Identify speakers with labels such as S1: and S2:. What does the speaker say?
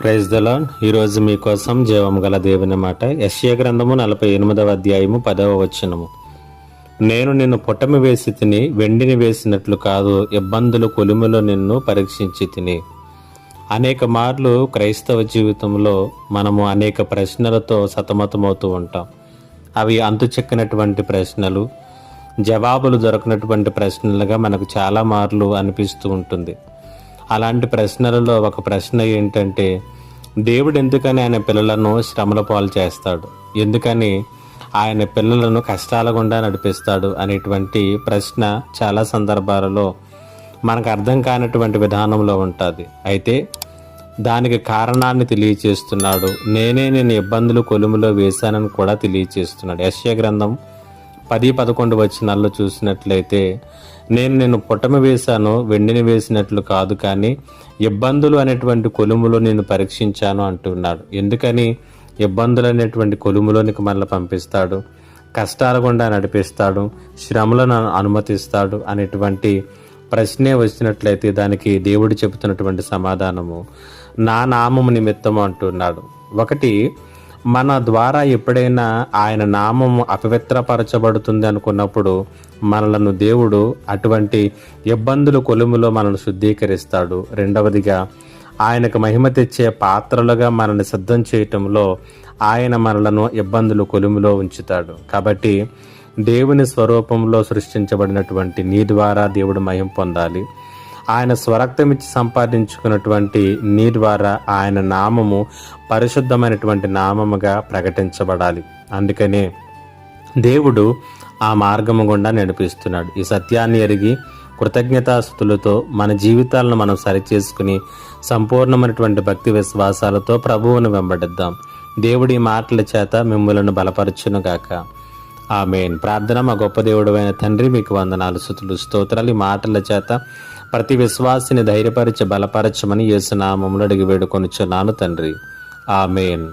S1: Praise దలాన్ ఈరోజు మీకోసం జీవం గల దేవుని మాట. యశ్య గ్రంథము నలభై ఎనిమిదవ అధ్యాయము పదవ వచనము. నేను నిన్ను పుట్టమి వేసి తిని వెండిని వేసినట్లు కాదు ఇబ్బందులు కొలుములో నిన్ను పరీక్షించి తిని. అనేక మార్లు క్రైస్తవ జీవితంలో మనము అనేక ప్రశ్నలతో సతమతమవుతూ ఉంటాం. అవి అంతుచెక్కినటువంటి ప్రశ్నలు జవాబులు దొరకనటువంటి ప్రశ్నలుగా మనకు చాలా మార్లు అనిపిస్తూ ఉంటుంది. అలాంటి ప్రశ్నలలో ఒక ప్రశ్న ఏంటంటే దేవుడు ఎందుకని ఆయన పిల్లలను శ్రమల పాలు చేస్తాడు? ఎందుకని ఆయన పిల్లలను కష్టాల గుండా నడిపిస్తాడు? అనేటువంటి ప్రశ్న చాలా సందర్భాలలో మనకు అర్థం కానటువంటి విధానంలో ఉంటుంది. అయితే దానికి కారణాన్ని తెలియచేస్తున్నాడు. నేనే నేను ఇబ్బందులు కొలుములో వేశానని కూడా తెలియచేస్తున్నాడు. యశ్య గ్రంథం పది పదకొండు వచనాల్లో చూసినట్లయితే నేను నేను పుట్టమి వేశాను వెండిని వేసినట్లు కాదు కానీ ఇబ్బందులు అనేటువంటి కొలుములో నేను పరీక్షించాను అంటున్నాడు. ఎందుకని? ఇబ్బందులు అనేటువంటి కొలుములోనికి మనల్ని పంపిస్తాడు కష్టాల గుండా నడిపిస్తాడు శ్రమలను అనుమతిస్తాడు అనేటువంటి ప్రశ్నే వచ్చినట్లయితే దానికి దేవుడు చెబుతున్నటువంటి సమాధానము నా నామము నిమిత్తము అంటున్నాడు. ఒకటి మన ద్వారా ఎప్పుడైనా ఆయన నామం అపవిత్రపరచబడుతుంది అనుకున్నప్పుడు మనలను దేవుడు అటువంటి ఇబ్బందులు కొలుములో మనల్ని శుద్ధీకరిస్తాడు. రెండవదిగా ఆయనకు మహిమ తెచ్చే పాత్రలుగా మనల్ని సిద్ధం చేయటంలో ఆయన మనలను ఇబ్బందులు కొలుములో ఉంచుతాడు. కాబట్టి దేవుని స్వరూపంలో సృష్టించబడినటువంటి నీ ద్వారా దేవుడు మహిం పొందాలి. ఆయన స్వరక్తం ఇచ్చి సంపాదించుకున్నటువంటి నీ ద్వారా ఆయన నామము పరిశుద్ధమైనటువంటి నామముగా ప్రకటించబడాలి. అందుకనే దేవుడు ఆ మార్గము గుండా నడిపిస్తున్నాడు. ఈ సత్యాన్ని ఎరిగి కృతజ్ఞతాస్థుతులతో మన జీవితాలను మనం సరిచేసుకుని సంపూర్ణమైనటువంటి భక్తి విశ్వాసాలతో ప్రభువును వెంబడిద్దాం. దేవుడి మాటల చేత మిమ్మలను బలపరచునుగాక. ఆమెన్. ప్రార్థన మా గొప్ప దేవుడు అయిన తండ్రి మీకు వందనాలు సుతులు స్తోత్రాలు. ఈ మాటల చేత ప్రతి విశ్వాసిని ధైర్యపరిచి బలపరచమని యేసునామములు అడిగి వేడుకొనిచున్నాను తండ్రి. ఆమెన్.